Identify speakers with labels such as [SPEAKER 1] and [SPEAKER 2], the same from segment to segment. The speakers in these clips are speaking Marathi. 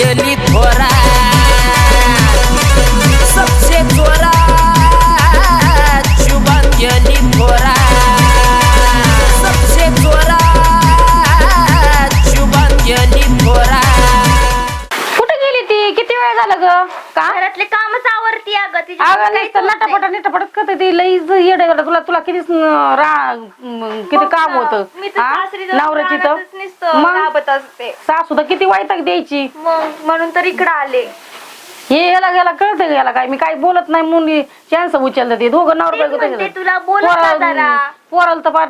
[SPEAKER 1] शुभांजली
[SPEAKER 2] गेलं तुला किती किती काम होत? नवऱ्याची तर? मग? सासू तर किती वाईटाक द्यायची?
[SPEAKER 3] म्हणून तर इकडे आले.
[SPEAKER 2] हे याला गेला कळतं याला काय? मी काही बोलत नाही मुली चान्स उचलत ते. दोघं नवर. पोराला तर पार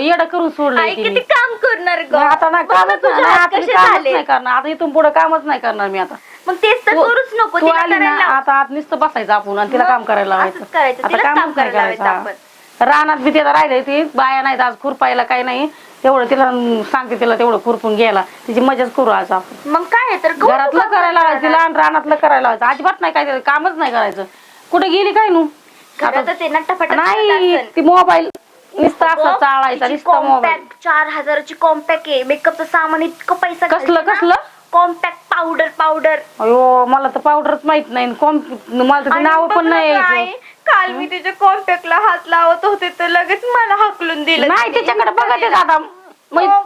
[SPEAKER 2] येड करून सोडलं
[SPEAKER 3] काम करणार
[SPEAKER 2] आता नाही कामच नाही करणार. आता इथून पुढे कामच नाही करणार मी आता.
[SPEAKER 3] मग तेच तर करूच नको.
[SPEAKER 2] तू
[SPEAKER 3] तिला
[SPEAKER 2] आली ना
[SPEAKER 3] करायला लाव.
[SPEAKER 2] आता आत नुसतं बसायचं आपण आणि तिला
[SPEAKER 3] मग
[SPEAKER 2] काम करायला लावायचं.
[SPEAKER 3] असंच करायचं,
[SPEAKER 2] आता
[SPEAKER 3] तिलाच
[SPEAKER 2] कामच
[SPEAKER 3] काम
[SPEAKER 2] नाही
[SPEAKER 3] करायला
[SPEAKER 2] हा. रानात बी तिला राहिलंय ती बाया नाहीत आज खुरपायला काही नाही. तेवढं तिला अं, सांगते तिला तेवढं खुरपून घ्यायला. तिची मजाच करू आज आपण.
[SPEAKER 3] मग काय आहे तर
[SPEAKER 2] घरातलं करायला लावायचं. तिला आणि रानातलं करायला लावायचं. अजिबात नाही काय कामच नाही करायचं. कुठे गेली काय नू?
[SPEAKER 3] घरातच आहे
[SPEAKER 2] नाही
[SPEAKER 3] करत असेल.
[SPEAKER 2] ती मोबाईल नुसतं असं चाळायचा
[SPEAKER 3] तिची
[SPEAKER 2] नुसता मोबाईल.
[SPEAKER 3] compact चार हजाराची कॉम्पॅक्ट आहे. मेकअपचं सामान इतकं पैसा
[SPEAKER 2] कसलं कसलं?
[SPEAKER 3] कॉम्पॅक्ट पावडर पावडर
[SPEAKER 2] अयो मला तर पावडरच माहीत नाही. मला तर नाव पण नाही यायचं.
[SPEAKER 3] काल मी तिच्या कॉम्पॅक्टला हात लावत होते तर लगेच मला हाकलून दिलं
[SPEAKER 2] नाही. तिच्याकडे बघत आहे आता.
[SPEAKER 3] हो.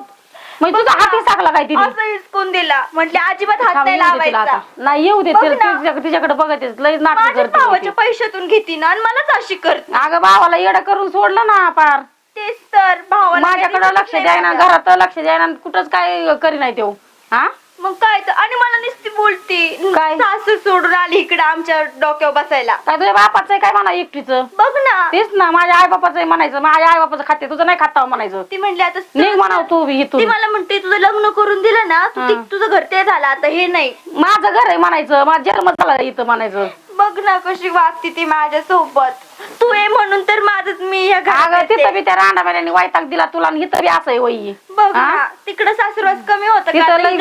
[SPEAKER 2] तुझा हाती टाकला काय तिने?
[SPEAKER 3] असं हिसकून दिला. म्हटले अजिबात हात
[SPEAKER 2] थांब,
[SPEAKER 3] नाही
[SPEAKER 2] येऊ दे तिला
[SPEAKER 3] लावायचा.
[SPEAKER 2] आता. नाही येऊ दे
[SPEAKER 3] बघ
[SPEAKER 2] तिला-
[SPEAKER 3] ना.
[SPEAKER 2] तिच्या- तिच्याकडे बघत आहे. लई नाटक
[SPEAKER 3] माझ्या
[SPEAKER 2] करते
[SPEAKER 3] भावाच्या
[SPEAKER 2] ती.
[SPEAKER 3] पैशातून घेती ना आणि मलाच अशी करते.
[SPEAKER 2] अगं भावाला येडं करून सोडलं ना पार.
[SPEAKER 3] तेच तर भावाला
[SPEAKER 2] माझ्याकडे लक्ष
[SPEAKER 3] दिसत
[SPEAKER 2] द्याय
[SPEAKER 3] नाही
[SPEAKER 2] ना
[SPEAKER 3] माझ्या.
[SPEAKER 2] घरात लक्ष द्याय ना कुठंच काय करी नाही तो हा?
[SPEAKER 3] मग काय तर? आणि मला नुसती बोलती.
[SPEAKER 2] काय?
[SPEAKER 3] सासू सोडून आली इकडे आमच्या डोक्यावर बसायला.
[SPEAKER 2] काय तुझ्या बापाचं आहे काय म्हणा एकटीचं?
[SPEAKER 3] बघ ना.
[SPEAKER 2] तेच ना माझ्या आई बापाचं म्हणायचं. माझ्या आई बापाचं खाते तुझं नाही खाता म्हणायचं.
[SPEAKER 3] ती म्हणली आता
[SPEAKER 2] निघ म्हणाव तू बी
[SPEAKER 3] ती
[SPEAKER 2] इथून
[SPEAKER 3] मला म्हणते तुझं लग्न करून दिलं ना तू ती-
[SPEAKER 2] हा.
[SPEAKER 3] तुझं घर ते झालं आता हे नाही.
[SPEAKER 2] माझं घर आहे म्हणायचं. माझा जन्म झाला इथं म्हणायचं.
[SPEAKER 3] बघ ना कशी वागती ती माझ्या सोबत तू आहे म्हणून तर माझच मी या घरात
[SPEAKER 2] अगं
[SPEAKER 3] येते.
[SPEAKER 2] तिथं बी त्या रांडामेल्याने वायताक दिला तुला आणि इथं बी असं आहे वही.
[SPEAKER 3] बघ
[SPEAKER 2] हा?
[SPEAKER 3] ना तिकडं सासुरवास कमी होत
[SPEAKER 2] तिथं लई-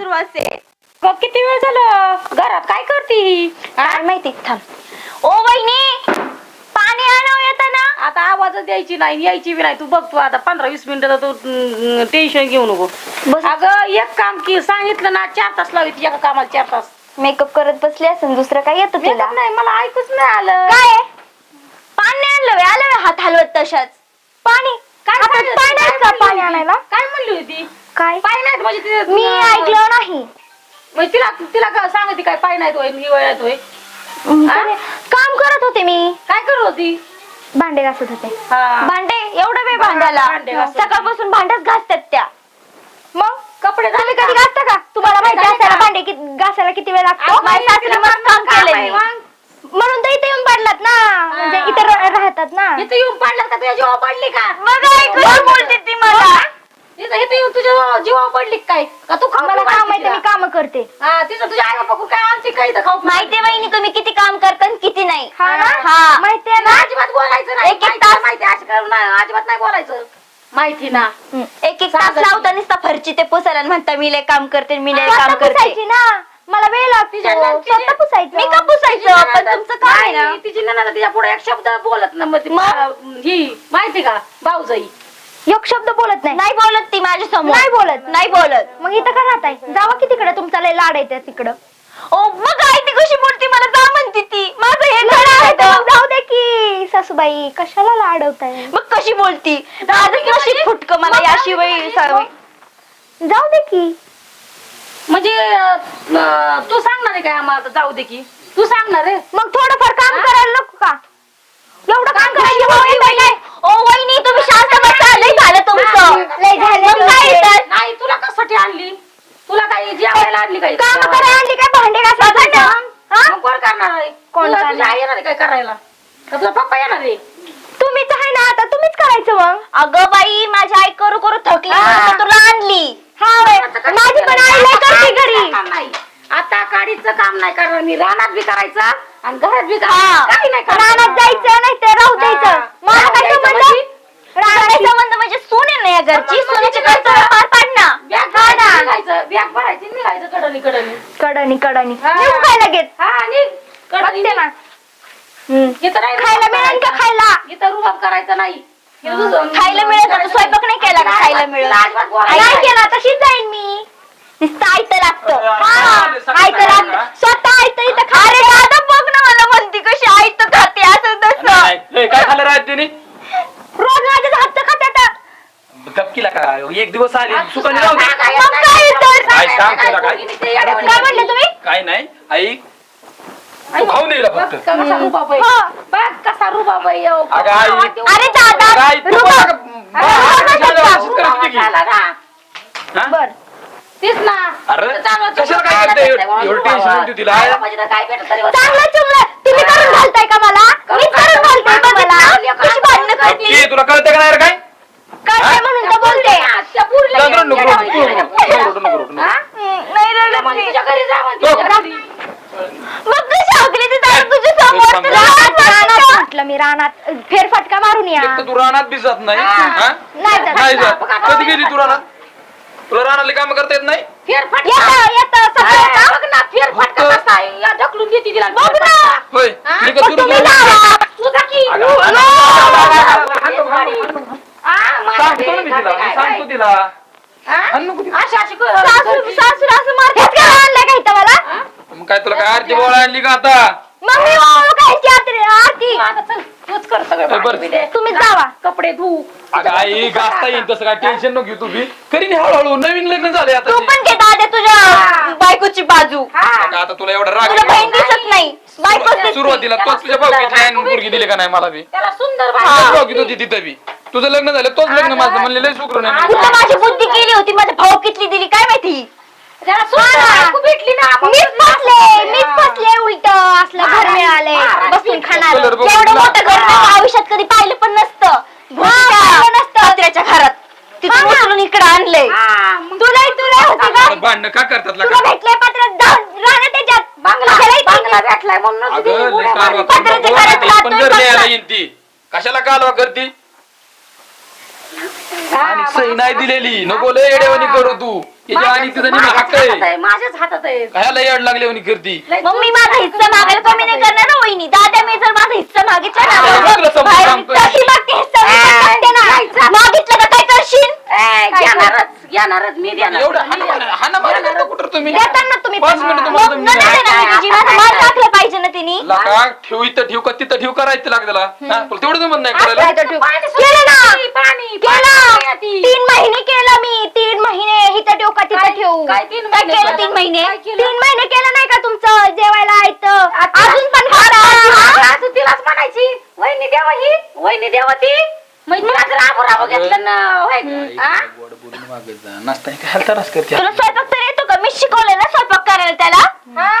[SPEAKER 2] ग, किती वेळ झालं? घरात काय करते ही?
[SPEAKER 3] काय माहिती? थांब. ओ वहिनी! पाणी आणावं येतं ना
[SPEAKER 2] आता आवाजच द्यायची नाही यायची बी नाही. तू बघ तू आता पंधरा वीस मिनिटं तू टेन्शन घेऊ नको.
[SPEAKER 3] बस.
[SPEAKER 2] अगं एक काम की सांगितलं ना चार तास लावी एका कामाला चार तास.
[SPEAKER 3] मेकअप करत बसली असेल दुसरं काय येतं तिला?
[SPEAKER 2] नाही मला ऐकूच नाही आलं.
[SPEAKER 3] काय? आहे? पाणी आणलं व्हय? आलं व्हय हात हलवत तशाच. पाणी?
[SPEAKER 2] काय
[SPEAKER 3] आपण
[SPEAKER 2] सांगितलं?
[SPEAKER 3] पाणी
[SPEAKER 2] काय
[SPEAKER 3] आहे का
[SPEAKER 2] म्हणली
[SPEAKER 3] पाणी
[SPEAKER 2] होती?
[SPEAKER 3] आणायला?
[SPEAKER 2] काय म्हणली होती?
[SPEAKER 3] काय?
[SPEAKER 2] पाय नाहीत म्हणजे तिथे-
[SPEAKER 3] मी ऐकलं नाही.
[SPEAKER 2] मग तिला तिला का सांगते काय? पाय नाहीत होय हिवाळ्यात होय?
[SPEAKER 3] काम करत होते मी.
[SPEAKER 2] काय करत होती?
[SPEAKER 3] भांडे घासत होते.
[SPEAKER 2] हा.
[SPEAKER 3] भांडे एवढं वेळ
[SPEAKER 2] भांडे
[SPEAKER 3] भांड्याला
[SPEAKER 2] घासत.
[SPEAKER 3] सकाळपासून भांड्याच घासतात त्या. मग?
[SPEAKER 2] कपडे
[SPEAKER 3] तुम्ही
[SPEAKER 2] झाले
[SPEAKER 3] कधी? घासता का? तुम्हाला माहिती
[SPEAKER 2] झाले का?
[SPEAKER 3] भांडे किती घासायला किती वेळ लागतो?
[SPEAKER 2] अगं,
[SPEAKER 3] माझ्या सासूने
[SPEAKER 2] तिला
[SPEAKER 3] मस्त काम
[SPEAKER 2] काम
[SPEAKER 3] केलंय.
[SPEAKER 2] आहे,
[SPEAKER 3] मी.
[SPEAKER 2] मग.
[SPEAKER 3] म्हणून तर इथे येऊन पडलात ना. म्हणजे इथे र- राहतात ना.
[SPEAKER 2] इथं येऊन पडलं का? तुझ्या जीवा पडली का?
[SPEAKER 3] आई कशी बोलते ती मला.
[SPEAKER 2] इथं इथं येऊन तुझ्या जीवा पडली का काय? का तू खाऊ
[SPEAKER 3] मला
[SPEAKER 2] घालती
[SPEAKER 3] माहिती मी? काम करते.
[SPEAKER 2] हा तिथं तुझ्या आई बापा काय आणते काय इथं खाऊ
[SPEAKER 3] माहितीये वहिनी तुम्ही किती काम करता आणि किती नाही.
[SPEAKER 2] हा ना?
[SPEAKER 3] हा. माहितीये ना?
[SPEAKER 2] अजिबात बोलायचं नाही.
[SPEAKER 3] एक एक
[SPEAKER 2] माहिती
[SPEAKER 3] तास-
[SPEAKER 2] ना, माहिती असं करून नाही, अजिबात नाही बोलायचं. माहिती ना.
[SPEAKER 3] हम्म. एक एक तास लावता नुसता फरची ते पुसायला आणि म्हणता मी लय काम करते मी लय काम करते. ना? मला वेळ लागतो.
[SPEAKER 2] तिच्या नंतर-
[SPEAKER 3] स्वतः पुसायचं. मी का पुसायचं? पण तुमचं काय आहे ना?
[SPEAKER 2] नाही, तिची नणंद तिच्या पुढे एक शब्द बोलत ना मग ती-
[SPEAKER 3] मग?
[SPEAKER 2] ही माहिती का? भाऊजाई.
[SPEAKER 3] एक शब्द बोलत नाही. नाही बोलत ती माझ्यासमोर नाही बोलत. नाही बोलत. मग इथं का राहताय? जावा की तिकडे. तुमचा लय लाड आहे तिकडं. ओ मग आई ती कशी बोलती मला जा म्हणती ती. माझं हे घर आहे जाऊ दे की सासूबाई. कशाला लाडवताय? मग कशी बोलती? माझं कशी फुटक मला याशिवाय जाऊ दे की.
[SPEAKER 2] म्हणजे अं, तू सांगणार आहे काय आम्हाला? आता जाऊ दे की. तू सांगणार आहे.
[SPEAKER 3] मग थोडंफार काम
[SPEAKER 2] हा?
[SPEAKER 3] करायला नको का एवढं काम करायची वय नाही ओ वहिनी तुम्ही शांत बसा लय झालं तुमचं लय झालं मग काय येतं?
[SPEAKER 2] नाही तुला कशासाठी आणली तुला काही जेवायला आणली काही
[SPEAKER 3] काम करायला आणली काय? भांडे घासायला हा?
[SPEAKER 2] मग कोण करणार? आहे
[SPEAKER 3] कोण
[SPEAKER 2] तुला
[SPEAKER 3] करणार?
[SPEAKER 2] तुझी आई येणार आहे काय करायला? का तुझा पप्पा येणार आहे.
[SPEAKER 3] तुम्हीच आहे ना आता तुम्हीच करायचं मग. अगं बाई माझी आई करू करू थकली
[SPEAKER 2] हा.
[SPEAKER 3] म्हणून तर तुला आणली. हा होय. माझी पण आई लय करते घरी.
[SPEAKER 2] काम नाही. आता काडीचं काम नाही करणार. मी रानात बी करायचा आणि घरात बी
[SPEAKER 3] हा.
[SPEAKER 2] करायचं. काही नाही करणार.
[SPEAKER 3] रानात जायचं नाही तर राहू
[SPEAKER 2] हा.
[SPEAKER 3] द्यायचं. मला
[SPEAKER 2] राहू
[SPEAKER 3] काय
[SPEAKER 2] द्यायचं
[SPEAKER 3] संबंध?
[SPEAKER 2] म्हणजे?
[SPEAKER 3] राहण्याचा संबंध म्हणजे सून आहे ना या घरची. सुनेचे
[SPEAKER 2] म्हणजे
[SPEAKER 3] कर्तव्य पार कडणी कडणी
[SPEAKER 2] हा.
[SPEAKER 3] निघू काय लगेच?
[SPEAKER 2] हा निघ. कडनी
[SPEAKER 3] बघते ना.
[SPEAKER 2] निघ.
[SPEAKER 3] हम्म.
[SPEAKER 2] इथं नाही
[SPEAKER 3] खायला
[SPEAKER 2] रुबाब
[SPEAKER 3] मिळेल का
[SPEAKER 2] करायचा.
[SPEAKER 3] खायला?
[SPEAKER 2] इथं रुबाब करायचा नाही. इथं
[SPEAKER 3] खायला मिळेल का? स्वयंपाक नाही केला का खायला मिळेल?
[SPEAKER 2] लाजवात बोलायचं
[SPEAKER 3] नाही.
[SPEAKER 2] नाही.
[SPEAKER 3] केला तशीच जाईन मी. नुसतं आयतं लागतं.
[SPEAKER 4] अरे, अरे,
[SPEAKER 3] हा, आयतं लागतं.
[SPEAKER 4] ना?
[SPEAKER 3] स्वतः आयतं इथं खा अरे दादा बघ ना मला म्हणते कशी आयतं खाते असं तसं
[SPEAKER 4] नाही, ए, काय खाल्लं राहत तिने
[SPEAKER 3] रोज माझ्याच हातचं खाते आता.
[SPEAKER 4] गपकीला का एक दिवस आली दे
[SPEAKER 2] काय- काय-
[SPEAKER 3] काय?
[SPEAKER 4] काय सांग तुला काय?
[SPEAKER 3] काय म्हणले तुम्ही
[SPEAKER 4] काय नाही तू फक्त
[SPEAKER 2] कसा.
[SPEAKER 3] हा.
[SPEAKER 2] बघ कसा.
[SPEAKER 4] अगं, आई.
[SPEAKER 3] अरे दादा
[SPEAKER 4] काय तू
[SPEAKER 3] रुबाब.
[SPEAKER 2] हा,
[SPEAKER 4] होती की. हा?
[SPEAKER 3] बर
[SPEAKER 2] तेच ना
[SPEAKER 4] अरे, कशाला काय करते? एवढं होती तिला.
[SPEAKER 2] खायला पाहिजे तर काय भेटत तरी होतं.
[SPEAKER 3] चांगलं चुंगलं तुम्ही करून घालताय का मला मीच करून घालते का मला कशी भांडणं करते
[SPEAKER 4] गपकी, तुला कळतंय का नाही रे काय
[SPEAKER 3] काय म्हणून तर बोलते
[SPEAKER 2] त्या पोरीला
[SPEAKER 4] नको,
[SPEAKER 2] येड्या
[SPEAKER 4] नको,
[SPEAKER 2] वाणी
[SPEAKER 4] नको,
[SPEAKER 2] केलं.
[SPEAKER 4] नको, नको, नको, नको.
[SPEAKER 2] हा?
[SPEAKER 3] नाही रडत मी.
[SPEAKER 2] तुझ्या घरी जा
[SPEAKER 4] नको.
[SPEAKER 2] तुझ्या घरी.
[SPEAKER 3] मग कशी हकली ती दारू तुझ्या समोर
[SPEAKER 4] सांग.
[SPEAKER 3] रानात रानात म्हटलं मी रानात फेरफटका मारून या
[SPEAKER 4] एक तर तू रानात बी जात नाही
[SPEAKER 2] हा.
[SPEAKER 3] नाही जात.
[SPEAKER 4] नाही जात कधी गेली तू रानात तुला रानातले काम करता येत नाही
[SPEAKER 2] फेरफटका.
[SPEAKER 3] येतं येतं सगळं
[SPEAKER 2] हा,
[SPEAKER 3] येतं.
[SPEAKER 2] बघ ना, फेरफटका कसा आहे. या ढकलून देते तिला
[SPEAKER 3] बघ ना.
[SPEAKER 4] होय
[SPEAKER 2] हा?
[SPEAKER 4] मी का तुला
[SPEAKER 3] तुम्ही
[SPEAKER 4] तुला-
[SPEAKER 3] लावा.
[SPEAKER 2] तुझा की
[SPEAKER 4] अगं, अगं, अगं, अगं.
[SPEAKER 2] हा, माझ्या
[SPEAKER 4] सांगतो ना
[SPEAKER 2] घरी
[SPEAKER 4] मी तिला मी
[SPEAKER 2] काय,
[SPEAKER 4] सांगतो
[SPEAKER 2] काय?
[SPEAKER 4] तिला
[SPEAKER 2] हा?
[SPEAKER 4] हाण नको तिला.
[SPEAKER 2] अशी अशी कर-
[SPEAKER 3] सासू
[SPEAKER 2] करते.
[SPEAKER 3] सासूला असं मारतात का आणलंय का इथं मला?
[SPEAKER 4] मग काय तुला काय आरती बोळा आणली का आता
[SPEAKER 3] मग मी ओळखू काय ती आरती आरती
[SPEAKER 2] तू आता चल, तूच कर सगळं
[SPEAKER 4] ए, बरं.
[SPEAKER 2] पाणी बिणी.
[SPEAKER 3] तुम्हीच जावा.
[SPEAKER 2] कपडे धू
[SPEAKER 4] अगं आई गाजता येईल तसं काय टेन्शन नको घेऊ तू बी करीन हळूहळू नवीन लग्न झाले आता
[SPEAKER 3] तू
[SPEAKER 4] ते.
[SPEAKER 3] पण घे दादा तुझ्या बायकोची बाजू
[SPEAKER 2] हा.
[SPEAKER 4] आता तुला एवढा राग
[SPEAKER 3] तुला बहीण
[SPEAKER 4] आला.
[SPEAKER 3] दिसत नाही बायकोच दिसते.
[SPEAKER 4] सुरुवातीला तोच तुझ्या भाऊकीतली आणि मुलगी दिली का नाही मला बी?
[SPEAKER 2] त्याला सुंदर
[SPEAKER 4] भाऊकीत होती तिथं बी. तुझं लग्न झालं तोच लग्न माझं म्हणलेलं शुक्र नाही.
[SPEAKER 3] कुठं माझी बुद्धी केली होती? माझ्या भाऊ कितली दिली काय माहिती?
[SPEAKER 2] त्याला सुंदर
[SPEAKER 3] हा.
[SPEAKER 2] बायको भेटली ना आपण
[SPEAKER 3] मीच
[SPEAKER 2] कसं
[SPEAKER 3] फसले
[SPEAKER 2] असं
[SPEAKER 3] मीच. फसले उलट असलं घर मिळाले. बसून खाणार.
[SPEAKER 4] कलर बघून
[SPEAKER 3] एवढं मोठं घर नाही आयुष्यात कधी पाहिलं पण नसतं. पाहिलं नसतं. त्याच्या घरात. तिथून उचलून इकडे आणलंय.
[SPEAKER 2] हा, मग
[SPEAKER 3] तुला तुला होते का?
[SPEAKER 4] परत भांडणं का करतात
[SPEAKER 3] तुला पत्रात जाऊन राहणं त्याच्यात
[SPEAKER 2] बांगला
[SPEAKER 3] कशाला इथे
[SPEAKER 2] भेटलाय म्हणून
[SPEAKER 4] अगं लय
[SPEAKER 2] उड्या मारली.
[SPEAKER 4] पण यायला. येईन ती कशाला कालवा करती
[SPEAKER 2] हा,
[SPEAKER 4] आणि सही नाही दिलेली नको लय येडेवानी करू तू याच्या आणि तिचा निमा हक्क
[SPEAKER 2] माझ्याच हातात
[SPEAKER 4] आहे
[SPEAKER 2] आहे माझ्याच हातात आहे
[SPEAKER 4] कशाला येड लागल्यावानी करती
[SPEAKER 2] लय
[SPEAKER 3] मग मी
[SPEAKER 2] तू-
[SPEAKER 3] माझा हिस्सा मागायला कमी नाही करणार ना वहिनी दादा मी जर माझा हिस्सा मागितला ना
[SPEAKER 4] हा,
[SPEAKER 3] बघ,
[SPEAKER 4] तुला समजून
[SPEAKER 3] बाहेर
[SPEAKER 4] सांगतोय.
[SPEAKER 3] तशी मागते हिस्सा मी पण मागते ना.
[SPEAKER 2] जायचं.
[SPEAKER 3] मागितलं का काय करशील
[SPEAKER 2] ए,
[SPEAKER 3] काय
[SPEAKER 2] घेणारच घेणारच मी देणार
[SPEAKER 4] एवढं हाना हाना मारा करता कुठं तुम्ही
[SPEAKER 3] देताना तुम्ही
[SPEAKER 4] पाच
[SPEAKER 3] पण.
[SPEAKER 4] मिनिटं
[SPEAKER 3] मग
[SPEAKER 4] तुम्हाला जमीन
[SPEAKER 3] नंतर
[SPEAKER 4] द्या.
[SPEAKER 3] देणार मी तिची. माझं मार टाकलं
[SPEAKER 4] लका ठेव इथं ठेव का? तिथं ठेव करायचं तुला तेवढं जमत नाही करायला
[SPEAKER 3] काय तर ठेव.
[SPEAKER 2] पाणी
[SPEAKER 3] केलं ना?
[SPEAKER 2] पाणी
[SPEAKER 3] केलं.
[SPEAKER 2] ती.
[SPEAKER 3] तीन महिने केलं मी. तीन महिने. हिथं ठेव का? तिथं
[SPEAKER 2] काय-
[SPEAKER 3] ठेवू.
[SPEAKER 2] काय तीन
[SPEAKER 3] काय
[SPEAKER 2] महिने
[SPEAKER 3] केलं
[SPEAKER 2] केलं?
[SPEAKER 3] तीन महिने?
[SPEAKER 2] काय केलं?
[SPEAKER 3] तीन महिने केलं नाही का तुमचं जेवायला येतं अजून पण
[SPEAKER 2] असं तिलाच म्हणायची वहिनी द्यावा ही वहिनी द्यावा ती. मग तिलाच राबू राबू घेतलं ना होय. हा?
[SPEAKER 4] गोड बोलून मागत जा. नाश्ता काय करते.
[SPEAKER 3] तुला स्वयंपाक तर येतो का? मी शिकवलं ना स्वयंपाक करायला त्याला.
[SPEAKER 2] हा?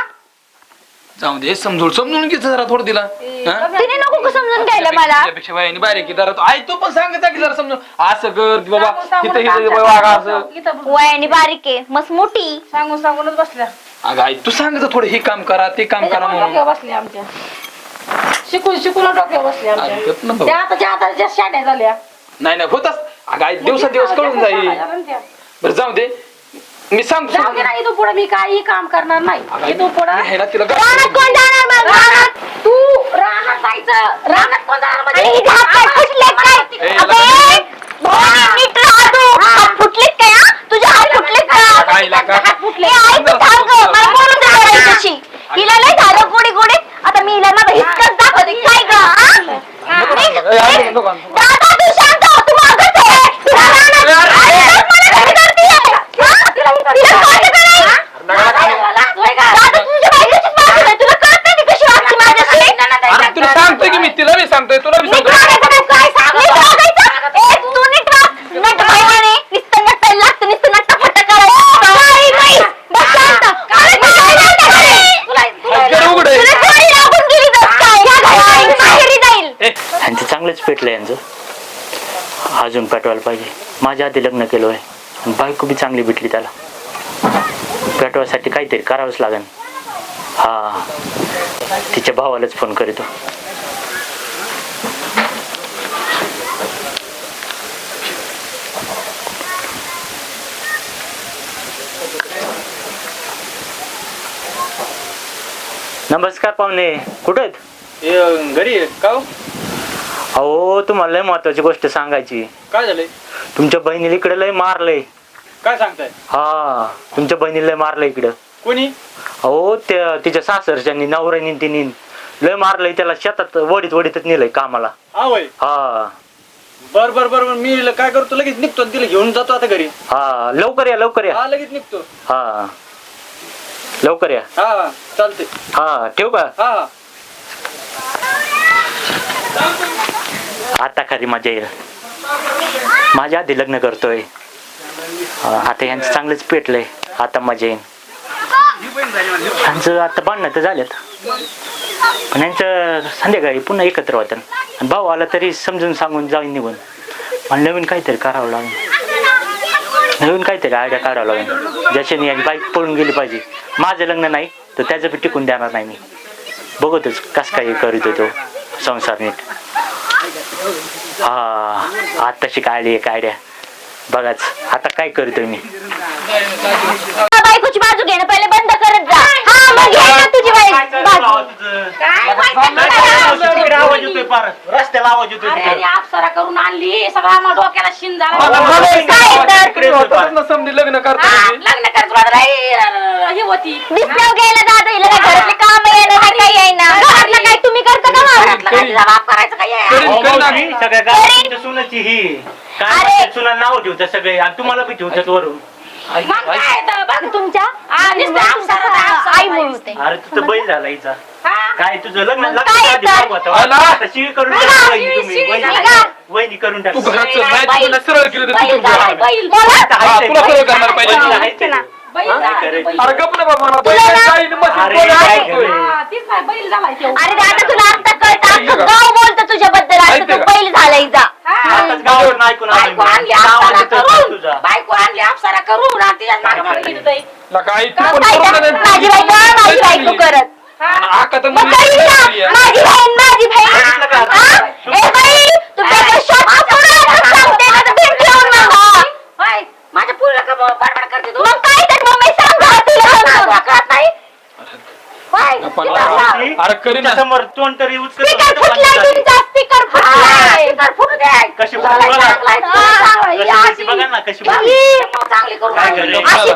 [SPEAKER 4] जाऊ दे समजून समजून घे जरा थोडं तिला. हा?
[SPEAKER 3] तिने नको का समजून घ्यायला मला?
[SPEAKER 4] त्यापेक्षा वयाने बारीक आहे जरा तो. आई तो पण सांगत जा की जरा समजून. असं कर की बाबा
[SPEAKER 2] सांगून- सांगून
[SPEAKER 4] इथं इथं
[SPEAKER 2] आमच्या-
[SPEAKER 4] वागा असं.
[SPEAKER 2] इथं बघ.
[SPEAKER 3] वयाने बारीक आहे मस्त मोठी.
[SPEAKER 2] सांगून सांगूनच बसल्या.
[SPEAKER 4] अगं आई तू सांग जा थोडं हे काम करा ते काम करा
[SPEAKER 2] त्याच्यामुळे
[SPEAKER 4] म्हणून.
[SPEAKER 2] डोक्यावर बसल्या आमच्या. शिकून शिकून डोक्यावर बसल्या आमच्या.
[SPEAKER 4] गप ना भाऊ.
[SPEAKER 2] त्या आता ज्या झाल्या.
[SPEAKER 4] नाही नाही होतच. अगं आई दिवसा दिवस कळून जाईल. बरं जाऊ दे. मी सांगतो
[SPEAKER 2] जाऊ दे ना इथून पुढे मी काही काम करणार नाही. इथून पुढे
[SPEAKER 4] ना तिला
[SPEAKER 3] रानात कोण जाणार मग रानात?
[SPEAKER 2] तू रानात जायचं. रानात कोण जाणार म्हणजे?
[SPEAKER 3] हात पाय फुटले काय?
[SPEAKER 4] ए,
[SPEAKER 3] अबे,
[SPEAKER 4] लगा-
[SPEAKER 3] भाऊ, नीट राहा तू. हात फुटलेत काय हा? तुझे हात फुटलेत का
[SPEAKER 4] काय लागा?
[SPEAKER 3] हात फुटले आई तू थांब गं, मला बोलून दे जरा हिच्याशी. हिला लय झालं गोडी गोडी आता मी हिला माझा हिसकाच दाखवते काय ग हा?
[SPEAKER 4] नको,
[SPEAKER 3] निघ,
[SPEAKER 4] नको, ए, आई,
[SPEAKER 3] निघ.
[SPEAKER 4] नको, नको.
[SPEAKER 3] दादा तू शांत हो, तू मागच आहे. तुला रानात-
[SPEAKER 4] ए, अरे,
[SPEAKER 3] अरे, बघ मला कशी करतीये. हा? तिला कळतं का नाही? दादा तुझ्या बायकोचीच बाजू आहे. तुला कळत नाही ती कशी वागते माझ्याशी?
[SPEAKER 4] अरे तुला सांगतोय की मी तिला बी सांगतोय तुला बी
[SPEAKER 3] नीट
[SPEAKER 4] सांगतोय
[SPEAKER 3] वागायचं काय? नीट वागायचं? ए, तू नीट वाग. नट बाईवाने. नुसतं नटायला लागतं, नुसतं नटाफटा करायचं. बाई, बाई, बस शांत. मला काय लागतं घरी?
[SPEAKER 4] घर उघड आहे.
[SPEAKER 3] तुला सवय लागून गेली तर काय? या घरी माहेरी जाईल.
[SPEAKER 4] ए,
[SPEAKER 5] ह्यांचं चांगलंच पेटलं यांचं. अजून पेटवायला पाहिजे. माझ्या आधी लग्न केलं आहे आणि बायको बी चांगली भेटली त्याला. पेटवायसाठी काहीतरी करावंच लागेल. हा. तिच्या भावालाच फोन करीतो. नमस्कार पाहुणे. कुठे आहेत?
[SPEAKER 4] घरी का हो?
[SPEAKER 5] अहो तुम्हाला लय महत्वाची गोष्ट सांगायची.
[SPEAKER 4] काय झालंय?
[SPEAKER 5] तुमच्या बहिणीला इकडे लय मारलंय.
[SPEAKER 4] काय सांगताय?
[SPEAKER 5] हा तुमच्या बहिणीला लय मारलंय इकडं.
[SPEAKER 4] कोणी?
[SPEAKER 5] अहो त्या तिच्या सासरच्यांनी नवऱ्यानी तिने लय मारलंय त्याला शेतात वडीत वडीतच नेलंय कामाला.
[SPEAKER 4] हा
[SPEAKER 5] हा.
[SPEAKER 4] बर बर बर बर. मी ल- काय करतो लगेच निघतो आणि तिला घेऊन जातो आता घरी.
[SPEAKER 5] हा लवकर या लवकर या.
[SPEAKER 4] हा लगेच निघतो.
[SPEAKER 5] हा. लवकर या.
[SPEAKER 4] हा हा चालते
[SPEAKER 5] हा ठेवू का?
[SPEAKER 4] हा हा.
[SPEAKER 5] आता खरी मजा येईल माझ्या आधी लग्न करतोय. आता यांचं चांगलंच पेटलंय. आता मजा येईल यांचं आता बांधणं तर झालेत. पण यांचं संध्याकाळी पुन्हा एकत्र होतं भाऊ आला तरी समजून सांगून जाऊन निघून. आणि नवीन काहीतरी करावं लागेल. नवीन काहीतरी आयडिया काढावं लागेल. ज्याच्याने याची बाईक पळून गेली पाहिजे. माझं लग्न नाही तर त्याचं बी टिकून देणार नाही मी. बघतच कस काय करीत तो संसार नीट. हा आत्ताशी काढली आयडिया बघाच आता काय करतोय मी?
[SPEAKER 3] बायकोची बाजू घेणं पहिले बंद करत जा. हा मग घे ना तुझी बाई- बाजू.
[SPEAKER 5] रस्त्याला आवाज येतोय
[SPEAKER 2] अरे अरे, अप्सरा करून आणली. सगळा आम्हाला डोक्याला शिन झाला.
[SPEAKER 3] काय तर?
[SPEAKER 4] समजे लग्न करतो
[SPEAKER 2] कर हे होती.
[SPEAKER 3] हिला काय घरातले काम घरातलं काय तुम्ही करता का मला
[SPEAKER 2] घरातलं काय तिचा बाप करायचं काय आहे?
[SPEAKER 4] करीन, करीन आम्ही.
[SPEAKER 5] हो, सगळ्या गावाच्या सुनाची ही काय
[SPEAKER 3] अरे.
[SPEAKER 5] म्हणतात, सुना नाव ठेवतात सगळे आणि तुम्हाला बी ठेवतात वरून
[SPEAKER 2] मग काय तर बघ
[SPEAKER 3] तुमच्या
[SPEAKER 2] हा, नुसतं अप्सरा तर अप्सरा
[SPEAKER 3] आई
[SPEAKER 2] बाई.
[SPEAKER 3] म्हणते
[SPEAKER 5] अरे तुझं बैल झाला हिचा
[SPEAKER 2] हा.
[SPEAKER 5] काय तुझं लग्न
[SPEAKER 3] मग काय तर?
[SPEAKER 5] शिवी करून वहिनी
[SPEAKER 2] शिवी,
[SPEAKER 5] तुम्ही
[SPEAKER 2] शिवी,
[SPEAKER 5] वहिनी
[SPEAKER 2] निघा.
[SPEAKER 5] वहिनी करून
[SPEAKER 4] तू
[SPEAKER 5] टाकली
[SPEAKER 4] घराचं
[SPEAKER 2] बैल,
[SPEAKER 4] नाही
[SPEAKER 2] बैल.
[SPEAKER 4] तुला सरळ केलं तर
[SPEAKER 2] बैल
[SPEAKER 4] तिथून
[SPEAKER 2] झालाय,
[SPEAKER 4] घरात.
[SPEAKER 2] बैल.
[SPEAKER 4] हा, तुला सरळ करणार पाहिजे
[SPEAKER 5] आहे ते.
[SPEAKER 2] बैल झालाय? बैल.
[SPEAKER 4] अरे गप ना बाबा मला
[SPEAKER 3] तुला ना-
[SPEAKER 4] जाईन मशीन
[SPEAKER 5] अरे,
[SPEAKER 4] बोलायला
[SPEAKER 5] काय
[SPEAKER 4] लागतोय.
[SPEAKER 5] गं?
[SPEAKER 2] हा, तीच नाही, बैल झालाय तो.
[SPEAKER 3] अरे दादा तुला आता कळतं अख्खं गाव बोलतं तुझ्याबद्दल आता
[SPEAKER 4] माहिती
[SPEAKER 3] तू? बैल झाला हिचा
[SPEAKER 2] हा.
[SPEAKER 5] आताच गावावरून ऐकून आलोय
[SPEAKER 2] बायको
[SPEAKER 5] मी.
[SPEAKER 2] आणली
[SPEAKER 5] नाव
[SPEAKER 2] अप्सरा
[SPEAKER 5] घेतोय
[SPEAKER 2] करून
[SPEAKER 5] तुझा
[SPEAKER 2] बायको आणली अप्सरा करून आणि तिच्याच मागे मागे हिंडतोय.
[SPEAKER 4] नका, आई, तू
[SPEAKER 3] मग
[SPEAKER 4] पण
[SPEAKER 3] काय
[SPEAKER 4] करू
[SPEAKER 3] तर?
[SPEAKER 4] नका.
[SPEAKER 3] माझी बायको माझी बायको करत
[SPEAKER 2] हा.
[SPEAKER 4] आका तर
[SPEAKER 3] मग
[SPEAKER 4] मुली
[SPEAKER 3] करीन ना
[SPEAKER 4] आहे.
[SPEAKER 3] माझी बहीण माझी बहीण
[SPEAKER 5] बघितलं का?
[SPEAKER 3] हा? ए बाई तू त्याचा शॉट सांगते ना तर भेट घेऊन मग हा.
[SPEAKER 2] होय, माझ्या पुरीला का बडबड करते तू
[SPEAKER 3] मग काय तर मग मी सांगा तिला
[SPEAKER 2] तुला कळत नाही होय,
[SPEAKER 4] आपण-
[SPEAKER 2] तिला सांग.
[SPEAKER 4] अरे करीन ना.
[SPEAKER 5] समोर तोंड तरी उचकत
[SPEAKER 3] स्पीकर
[SPEAKER 5] नव्हतं
[SPEAKER 3] फुटलाय
[SPEAKER 5] पाणी
[SPEAKER 3] तुमचा स्पीकर
[SPEAKER 2] हा,
[SPEAKER 3] फुटलाय
[SPEAKER 2] स्पीकर फुटू दे.
[SPEAKER 5] कशी बघा.
[SPEAKER 3] हा,
[SPEAKER 2] ही
[SPEAKER 5] बघा ना काय?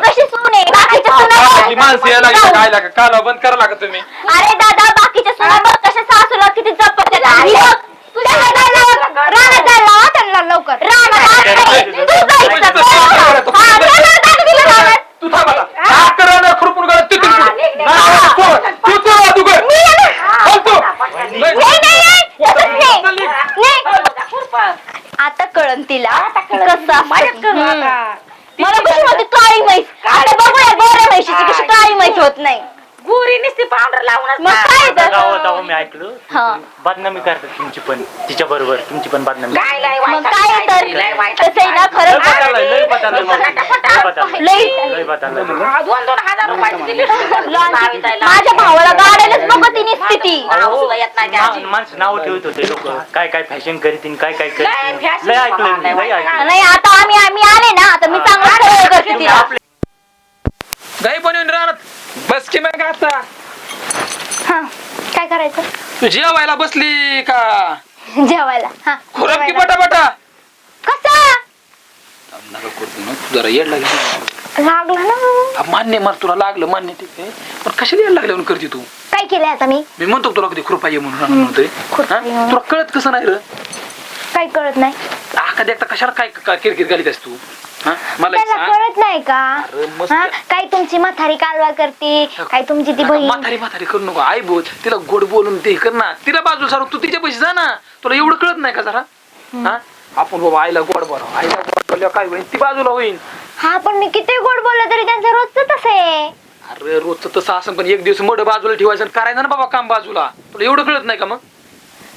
[SPEAKER 3] अशी सून आहे बाकीच्या सुना
[SPEAKER 4] माणसं यायला लागली काय लागा काला बंद करा लागत तुम्ही
[SPEAKER 3] अरे दादा बाकीच्या सुना बघ कशा सासूला किती जपत त्यांना लवकर राणा
[SPEAKER 5] काय
[SPEAKER 3] जायचं.
[SPEAKER 5] करायचं?
[SPEAKER 3] तू जायचं.
[SPEAKER 4] काय
[SPEAKER 3] हा, जाणार दादा तिला रानात.
[SPEAKER 4] तू थांब आता हात करा ना खुरपून करा तिथून
[SPEAKER 2] हा,
[SPEAKER 4] पुढे.
[SPEAKER 2] निघ, निघ.
[SPEAKER 4] नाही, सोड. तू चल अगोदर.
[SPEAKER 3] मी येणार.
[SPEAKER 4] थांबतो.
[SPEAKER 2] नाही,
[SPEAKER 4] नाही.
[SPEAKER 3] नाही, नाही, नाही. तसंच नाही.
[SPEAKER 4] चालली.
[SPEAKER 3] नाही.
[SPEAKER 2] खुरपं.
[SPEAKER 3] आता कळन तिला
[SPEAKER 2] आता कळलं.
[SPEAKER 3] कसं
[SPEAKER 2] माझ्यात करू
[SPEAKER 3] हम्म.
[SPEAKER 2] आता.
[SPEAKER 3] मला कशी होती काळी म्हैस आता बघूया गोऱ्या म्हैशीची कशी काळी म्हैस होत नाही
[SPEAKER 2] गुरी नुसती पावडर लावूनच
[SPEAKER 3] मग काय
[SPEAKER 5] आता
[SPEAKER 3] तर?
[SPEAKER 5] गावात आहो मी ऐकलं
[SPEAKER 3] हा.
[SPEAKER 5] बदनामी करतात तुमची पण. तिच्या बरोबर तुमची पण बदनामी.
[SPEAKER 2] काय लय वाईट
[SPEAKER 3] मग काय
[SPEAKER 2] आहे,
[SPEAKER 3] तर
[SPEAKER 2] लय वाईट
[SPEAKER 3] तसं आहे ना
[SPEAKER 5] लय
[SPEAKER 3] खरं
[SPEAKER 5] बदललंय, लय बदललंय मग. लय बदललंय.
[SPEAKER 3] लय.
[SPEAKER 5] लय बदललंय.
[SPEAKER 2] हा, दोन दोन हजार रुपयाची दिली.
[SPEAKER 3] माझ्या भावाला गाड्यालाच बघत ती स्थिती.
[SPEAKER 2] नाव सुद्धा येत नाही त्याची.
[SPEAKER 5] मा- माणसं नाव ठेवत होते लोक. काय काय फॅशन करीतीन काय काय
[SPEAKER 2] लय
[SPEAKER 5] करतील
[SPEAKER 2] fashion
[SPEAKER 5] लय ऐकलं मी,
[SPEAKER 2] लय
[SPEAKER 5] लय ऐकलं
[SPEAKER 3] नाही आता आम्ही आम्ही आले ना आता मी चांगलं सरळ करते
[SPEAKER 5] तुम्ही
[SPEAKER 3] तिला.
[SPEAKER 5] आपले
[SPEAKER 4] गाई बनवून राहणार बस की मग आता
[SPEAKER 3] हा. काय करायचं?
[SPEAKER 4] तू जेवायला बसली का?
[SPEAKER 3] जेवायला हा.
[SPEAKER 4] खुरप की
[SPEAKER 3] जेवायला.
[SPEAKER 4] बटा बटा
[SPEAKER 3] कसा
[SPEAKER 4] नका करू तू, तू जरा येड लागली.
[SPEAKER 3] लागला ना.
[SPEAKER 4] मान्य मार तुला लागलं मान्य ठीक आहे पण कशाला येड लागल्या म्हणून करते तू?
[SPEAKER 3] काय केलंय आता मी?
[SPEAKER 4] मी म्हणतो तुला कधी खुरपा ये म्हणून म्हणतोय? हा?
[SPEAKER 3] म्हणून.
[SPEAKER 4] तुला कळत कसं नाही र?
[SPEAKER 3] काय कळत नाही.
[SPEAKER 4] आका देखता कशाला काय काय किरकिर घालीत तू? हा? मला एक
[SPEAKER 3] त्याला
[SPEAKER 4] सांग.
[SPEAKER 3] कळत नाही का?
[SPEAKER 4] अरे मस्त.
[SPEAKER 3] हा? काय तुमची म्हातारी कालवा करते काय तुमची ती
[SPEAKER 4] नका
[SPEAKER 3] बहीण.
[SPEAKER 4] म्हातारी म्हातारी करू नको. आई बोल तिला गोड बोलून ते कर ना. तिला बाजू सारून तू तिच्या पैसे जा ना. तुला एवढं कळत नाही का जरा? हा? आपण बाबा आईला गोड बोला आईला गोड बोलल्यावर काय होईल? ती बाजूला होईल.
[SPEAKER 3] हा पण मी किती गोड बोललं तरी त्यांचं रोजच तसं आहे.
[SPEAKER 4] अरे रोजचं तसं असं पण एक दिवस मड बाजूला ठेवायचं आणि करायचं ना बाबा काम बाजूला. तुला एवढं कळत नाही का मग?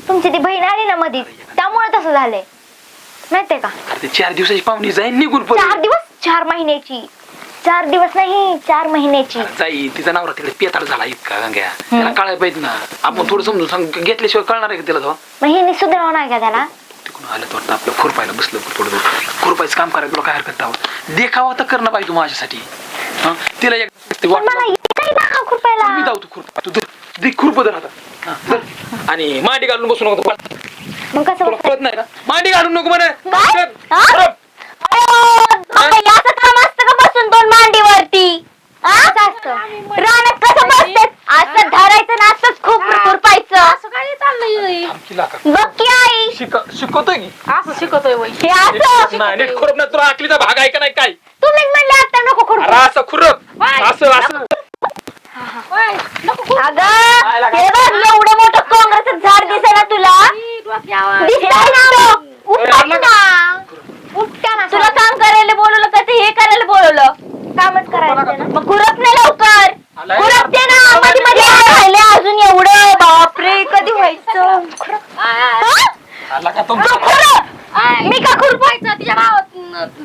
[SPEAKER 3] तुमची ती बहीण आली ना मधी त्यामुळे तसं झालंय. माहितीये का?
[SPEAKER 4] अरे ते चार दिवसाची पाहुणी जाईन निघून
[SPEAKER 3] चार दिवस? चार महिन्याची. चार दिवस नाही चार महिन्याची.
[SPEAKER 4] जाई तिचा नवरा तिकडे पेताळ झाला इतका गंग्या. त्याला कळायला पाहिजे ना. आपण थोडं समजून सांग घेतल्याशिवाय कळणार आहे का तिला तो?
[SPEAKER 3] मग हे सुधारावं नाही का त्याला?
[SPEAKER 4] तिकडून आलं तर वाटतं आपलं खुरपायला बसलं थोडं थोडं. खुरपायचं काम करायला तुला काय हरकत आहोत देखावा तर करणं पाहिजे तू माझ्यासाठी. हा? तिला एक ते
[SPEAKER 3] पण
[SPEAKER 4] वाटलं
[SPEAKER 3] मला येत नाही दाखव
[SPEAKER 4] मी
[SPEAKER 3] कृपयाला
[SPEAKER 4] धावतो खुरपा. तू धर. दे खुरप धर आता. हा, धर. आणि मांडी घालून बसू नको तू.
[SPEAKER 3] मग कसं
[SPEAKER 4] तुला कळत नाही का? मांडी घालून नको म्हणे.
[SPEAKER 3] काय? हा? हे असं काम असतं का बसून दोन मांडीवरती? रानात कसं बसतात? असं धरायचं ना असंच खूप खुरपायचं.
[SPEAKER 2] असं काय चाललंय
[SPEAKER 4] लाका.
[SPEAKER 3] बघ की आई.
[SPEAKER 4] शिक शिकवतोय की
[SPEAKER 2] असं शिकवतोय वय
[SPEAKER 3] हे असं
[SPEAKER 4] नाही नीट खुरप ना तुला आकलीचा भाग आहे का नाही काय?
[SPEAKER 3] तुम्हीच म्हणले आता नको खुरपू.
[SPEAKER 4] अरे असं खुरप. असं असं
[SPEAKER 3] अगं हे बघ एवढं मोठं काँग्रेसचं झाड दिसे ना तुला दिसतंय ना तो? उपटा ना उपटा ना तुला काम करायला बोलवलं का ते हे करायला बोलवलं कामच करायचं ना मग खुरपणे लवकर
[SPEAKER 4] आलाय.
[SPEAKER 3] खुरपते ना मध्ये मध्ये राहिले अजून एवढं बापरे कधी व्हायचं हा?
[SPEAKER 4] आला का
[SPEAKER 3] तू
[SPEAKER 4] तुमचं
[SPEAKER 3] खुरप. मी का खुरपायचं
[SPEAKER 2] तिच्या भावात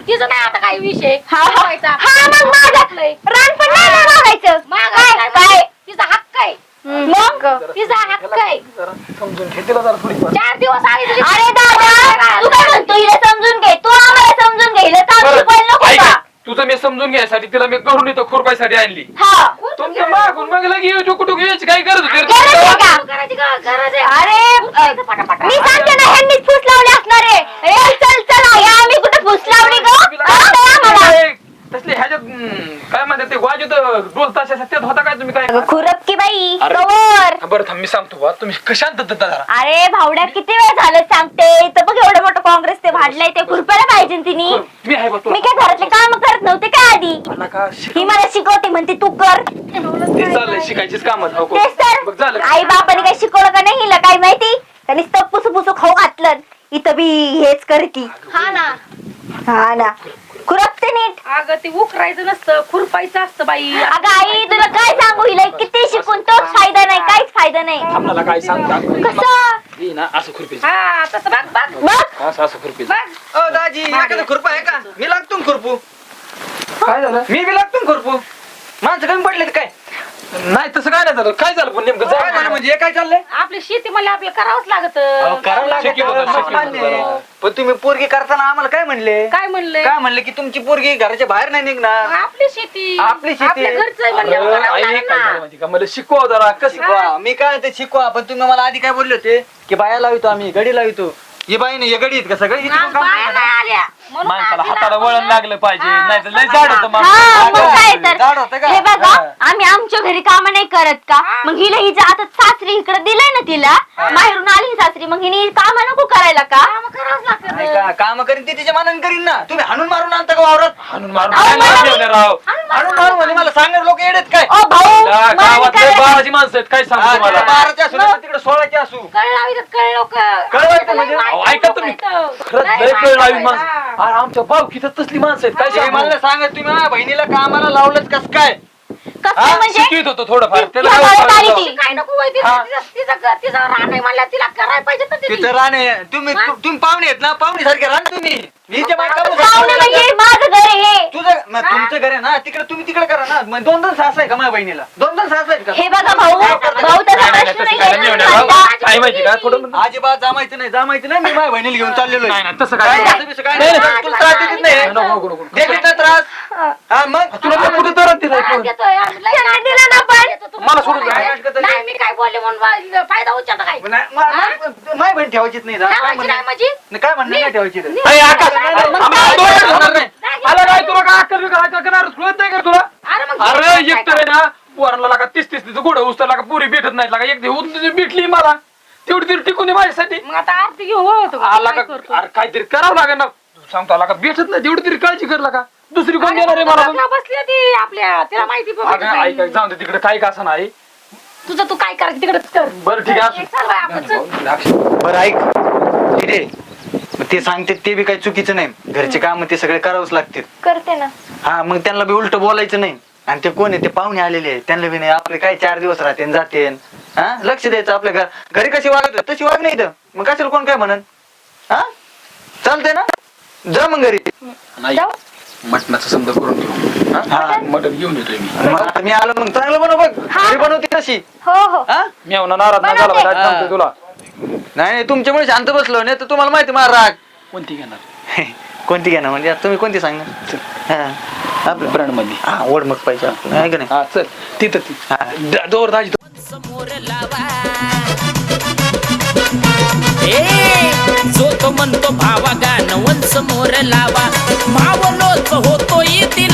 [SPEAKER 2] तिचं नाही आता काही विषय
[SPEAKER 3] हा हा हा, मग माझं रान पण नाही ना मागायचं काय काय
[SPEAKER 2] तिचा हक्क आहे
[SPEAKER 3] मग
[SPEAKER 2] तिचा हक्क आहे
[SPEAKER 4] जरा समजून घे तिला जरा थोडी
[SPEAKER 2] चार दिवस आली तुझी
[SPEAKER 3] अरे दादा तू काय म्हणतो हिला समजून घे तू आम्हाला समजून घे हिला चालू शिकवायला नको
[SPEAKER 4] ऐक
[SPEAKER 3] का
[SPEAKER 4] ना, तुझं घ्यायसाठी तिला मी करून इथं खुरपायसाठी आणली.
[SPEAKER 3] हा.
[SPEAKER 4] तुमच्या मागून मग लगे टुकू टुकू यायची काय गरज होती?
[SPEAKER 3] गरज आहे
[SPEAKER 4] तुला?
[SPEAKER 3] का?
[SPEAKER 2] करायची का गरज आहे.
[SPEAKER 3] अरे अ, मी सांगते ना ह्यांनीच फूस लावले असणार. आहे ए, चल चल या आम्ही कुठे फूस लावली ग कळतंय आम्हाला
[SPEAKER 4] तसले ह्याच्यात हम्म, काय डोल ताशा त्यात होता काय तुम्ही काय?
[SPEAKER 3] अगं, खुरप की बाई?
[SPEAKER 4] अरे.
[SPEAKER 3] कवर.
[SPEAKER 4] हा, बरं थांब मी सांगतो बा तुम्ही कशांत जरा
[SPEAKER 3] अरे भावड्या किती वेळ झालं सांगते. इथं बघ एवढं मोठं काँग्रेस ते भाडलंय ते खुरपायला पाहिजे ना तिने.
[SPEAKER 4] मी आहे बा
[SPEAKER 3] मी
[SPEAKER 4] तुला
[SPEAKER 3] काय घरातले काम करत नव्हते काय आधी?
[SPEAKER 4] आला का शिक-
[SPEAKER 3] ही मला शिकवते म्हणते तू कर.
[SPEAKER 4] ते चाललंय शिकायचीच काम
[SPEAKER 3] तेच
[SPEAKER 4] बघ
[SPEAKER 3] तर
[SPEAKER 4] झालं.
[SPEAKER 3] आई बापाने काही शिकवलं का नाही हिला काय माहिती? त्यांनी नुसतं पुसू पुसू खाऊ घातलं. इथं बी हेच करती.
[SPEAKER 2] हा ना.
[SPEAKER 3] हा ना. खुरपते नीट.
[SPEAKER 2] अगं ते उकरायचं नसतं खुरपायचं असतं बाई.
[SPEAKER 3] अगं आई तुला काय सांगू हिला किती शिकून तोच फायदा नाही काहीच फायदा नाही.
[SPEAKER 4] थांबला काय सांगता
[SPEAKER 3] कसं?
[SPEAKER 4] ना असं खुरपीच
[SPEAKER 2] हा तसं बघ बघ.
[SPEAKER 3] बघ.
[SPEAKER 4] असं असं खुरपीच
[SPEAKER 2] बघ.
[SPEAKER 6] अ दाजी एखादं खुरपा आहे का? मी लागतो ना खुरपू.
[SPEAKER 4] काय झालं?
[SPEAKER 6] मी बी लागतो ना खुरपू. माणसं कमी पडलेत काय?
[SPEAKER 4] नाही तसं काय नाही झालं. काय झालं पण नेमकं?
[SPEAKER 6] काय झालं म्हणजे? हे काय चाललंय?
[SPEAKER 2] आपली शेती मला आपलं करावंच लागत.
[SPEAKER 6] करावं
[SPEAKER 4] होता.
[SPEAKER 6] पण तुम्ही पोरगी करताना आम्हाला काय म्हणले?
[SPEAKER 2] काय म्हणले?
[SPEAKER 6] काय म्हणले की तुमची पोरगी घराच्या बाहेर नाही निघणार?
[SPEAKER 2] आपली शेती.
[SPEAKER 6] आपली शेती.
[SPEAKER 2] आपल्या घरचं आहे म्हणल्यावर
[SPEAKER 4] अरे,
[SPEAKER 2] करावं
[SPEAKER 4] आई
[SPEAKER 2] लागेल
[SPEAKER 4] काय झालं
[SPEAKER 2] ना.
[SPEAKER 4] माहिती का मला शिकवा जरा कसं?
[SPEAKER 6] शिकवा. मी काय ते शिकवा पण तुम्ही मला आधी काय बोलले होते? की बाया लावितो आम्ही गडी लावितो. हे बाई नाही हे गडी आहेत का सगळे? इथे
[SPEAKER 2] हा,
[SPEAKER 6] पण काम
[SPEAKER 2] बाया
[SPEAKER 6] करतात.
[SPEAKER 2] नाही आल्या. म्हणून
[SPEAKER 4] माणसाला हाताला
[SPEAKER 2] लावलं.
[SPEAKER 4] वळण लागलं पाहिजे.
[SPEAKER 2] हा,
[SPEAKER 4] नाही तर लय जाड होतं
[SPEAKER 3] हा मग
[SPEAKER 4] माणूस.
[SPEAKER 3] काय तर.
[SPEAKER 6] जाड होतं का?
[SPEAKER 3] हे बघा
[SPEAKER 6] हा.
[SPEAKER 3] आम्ही आमच्या घरी काम नाही करत का? मग हिला हिच्या आता सासरी इकडे दिलंय ना तिला. बाहेरून आली ही सासरी मग हिने काम नको करायला का?
[SPEAKER 2] कामं करावंच लागतं.
[SPEAKER 6] नाही का? काम करीन ती तिच्या मनाने करीन ना. तुम्ही हाणून मारून आणता का वावरात?
[SPEAKER 4] हाणून मारून
[SPEAKER 3] अहो,
[SPEAKER 4] काय
[SPEAKER 3] मला
[SPEAKER 4] राव
[SPEAKER 6] हाणून मारून म्हणजे मला सांगणार लोक येडेत काय?
[SPEAKER 3] ओ भाऊ
[SPEAKER 4] ला,
[SPEAKER 3] मला
[SPEAKER 4] बाराची माणसं आहेत. काय सांगू
[SPEAKER 6] हा,
[SPEAKER 4] तुम्हाला?
[SPEAKER 6] तिकडे बाराची असू. नाही तर तिकडे सोळाची असू.
[SPEAKER 2] कळ लावितात कळ लोक
[SPEAKER 6] कळवायचं म्हणजे?
[SPEAKER 4] अहो, ऐका तुम्ही. खरंच लय कळ लावी माणसं. अरे आमच्या बावकीत तसली माणसं आहेत काय सांगू
[SPEAKER 6] मला सांगा तुम्ही माझ्या बहिणीला कामाला लावलंच कस काय
[SPEAKER 3] कसं
[SPEAKER 6] हा,
[SPEAKER 3] म्हणजे
[SPEAKER 4] शिकवित होतो थोडंफार त्याला
[SPEAKER 3] ती
[SPEAKER 4] काय
[SPEAKER 3] हाताळत आली
[SPEAKER 4] सांगावं?
[SPEAKER 3] ती.
[SPEAKER 2] काय नको
[SPEAKER 4] हा.
[SPEAKER 2] तिचं तिचं घर तिचं राहणं आहे म्हणलं तिला करायला पाहिजे तिने.
[SPEAKER 6] तिथं राणे तुम्ही तुम्ही पाहुणे आहेत ना पाहुणे सारखे राहा ना तुम्ही हिच्या बायका बघा.
[SPEAKER 3] पाहुणे म्हणजे माझं घर आहे हे
[SPEAKER 6] तुझं मग तुमचं घर आहे ना तिकडे तुम्ही तिकडे करा ना मग दोन दोन सास आहे का माझ्या बहिणीला दोन दोन सास आहेत का
[SPEAKER 3] हे बघा भाऊ भाऊ तसा
[SPEAKER 4] नाही, नाही,
[SPEAKER 3] प्रश्न
[SPEAKER 4] तसं
[SPEAKER 3] नाही
[SPEAKER 4] काय नाही
[SPEAKER 3] आहे
[SPEAKER 4] होणार,
[SPEAKER 3] ना.
[SPEAKER 4] राव. काय माहिती का थोडं
[SPEAKER 6] अजिबात जमायचं नाही जमायचं नाही मी माझ्या बहिणीला घेऊन चाललेलो
[SPEAKER 4] नाही
[SPEAKER 6] आहे.
[SPEAKER 4] नाही तसं
[SPEAKER 6] काय
[SPEAKER 4] काय
[SPEAKER 6] तसं बिसं काय
[SPEAKER 4] नाही,
[SPEAKER 6] नाही.
[SPEAKER 4] नाही.
[SPEAKER 6] तुला त्रास देत नाही
[SPEAKER 4] नको, नको, नको, नको.
[SPEAKER 6] देत ना त्रास हा मग
[SPEAKER 4] तुला कुठं तर
[SPEAKER 2] त्रास आम्ही त्रास
[SPEAKER 3] दिला ना पण.
[SPEAKER 4] मला सोडून?
[SPEAKER 2] नाही मी काय बोलले म्हणून बा- फायदा उचलता काय
[SPEAKER 6] नाही, मा- मा- माझी बहीण ठेवायचीच नाही ना. काय
[SPEAKER 2] ठेवायची
[SPEAKER 6] म्हणणं
[SPEAKER 2] नाही म्हणजे
[SPEAKER 6] नाही, काय म्हणणं नाही ठेवायची.
[SPEAKER 4] अरे, आकाश,
[SPEAKER 6] नाही, नाही,
[SPEAKER 3] मग
[SPEAKER 4] आम्हाला
[SPEAKER 3] काय
[SPEAKER 4] डोळे
[SPEAKER 3] करणार?
[SPEAKER 4] धरणार नाही. आला काय तुला काय अक्कल बिकल आहे? का? करणार? कळत नाही का तुला?
[SPEAKER 2] अरे मग
[SPEAKER 4] अरे
[SPEAKER 2] काय
[SPEAKER 4] एक तर आहे ना पोरांना लागा तीस तीस तिचं गोड उचल लागा पुरी भेटत नाही लागा. एक दिवस भेटली मला. तेवढी तरी टिकून दे माझ्यासाठी.
[SPEAKER 2] मग आता आरती घेऊ हो तो
[SPEAKER 4] आला
[SPEAKER 2] काय
[SPEAKER 4] का
[SPEAKER 2] करतो?
[SPEAKER 4] अरे काहीतरी करावं लागेल ना. सांगतो आला का भेटत नाही तेवढी तरी काळजी कर लागा. दुसरी कोण देणार आहे मला? मग?
[SPEAKER 2] बसली ती आपल्या तिला माहिती पण
[SPEAKER 4] अगं, ऐक ऐक, जाऊन दे तिकडे. काही का असं नाही.
[SPEAKER 2] तुझं तू काय करायचं तिकडे कर
[SPEAKER 4] बरं ठीक आहे.
[SPEAKER 2] चल बाय, आपण चल.
[SPEAKER 6] बरं ऐक. मग ते सांगते ते बी काही चुकीचं नाही. घरचे काम ते सगळे करावंच लागतील.
[SPEAKER 3] करते ना.
[SPEAKER 6] हा मग त्यांना बी उलट बोलायचं नाही. आणि ते कोण आहे? ते पाहुणे आलेले आहे त्यांना बी नाही आपले काय चार दिवस राहते आणि जाते. हा लक्ष द्यायचं आपल्या घर घरी कशी वागत होते, तशी वाग नाही इथं. मग कशाला कोण काय म्हणन? हा? चालतंय ना? जा मग घरी.
[SPEAKER 4] नाही. मटणाचा समजा करून घेऊ.
[SPEAKER 6] हा?
[SPEAKER 4] मटण घेऊन येतोय मी.
[SPEAKER 6] आणि मग आता मी आलो मग चांगलं बनव बघ. घरी बनवते तशी.
[SPEAKER 3] हो हो.
[SPEAKER 6] हा?
[SPEAKER 4] मी म्हणा नाराज नाही झाला पाहिजे, आज सांगतोय तुला.
[SPEAKER 6] नाही नाही तुमच्यामुळे शांत बसलो नाही तर तुम्हाला माहिती मला राग.
[SPEAKER 4] कोणती घेणार?
[SPEAKER 6] कोणती घ्या ना म्हणजे आता तुम्ही कोणती सांगणार? हा. आपलं
[SPEAKER 4] ब्रँडमध्ये
[SPEAKER 6] हा ओढ मग पाहिजे आपलं आहे का नाही?
[SPEAKER 4] हा चल तिथं ती
[SPEAKER 6] हा.
[SPEAKER 4] द- दोर दाजी
[SPEAKER 7] समोर लावा ए जो तो म्हणतो भावा गाणं वन समोर लावा. भावलोच होतोय तिला.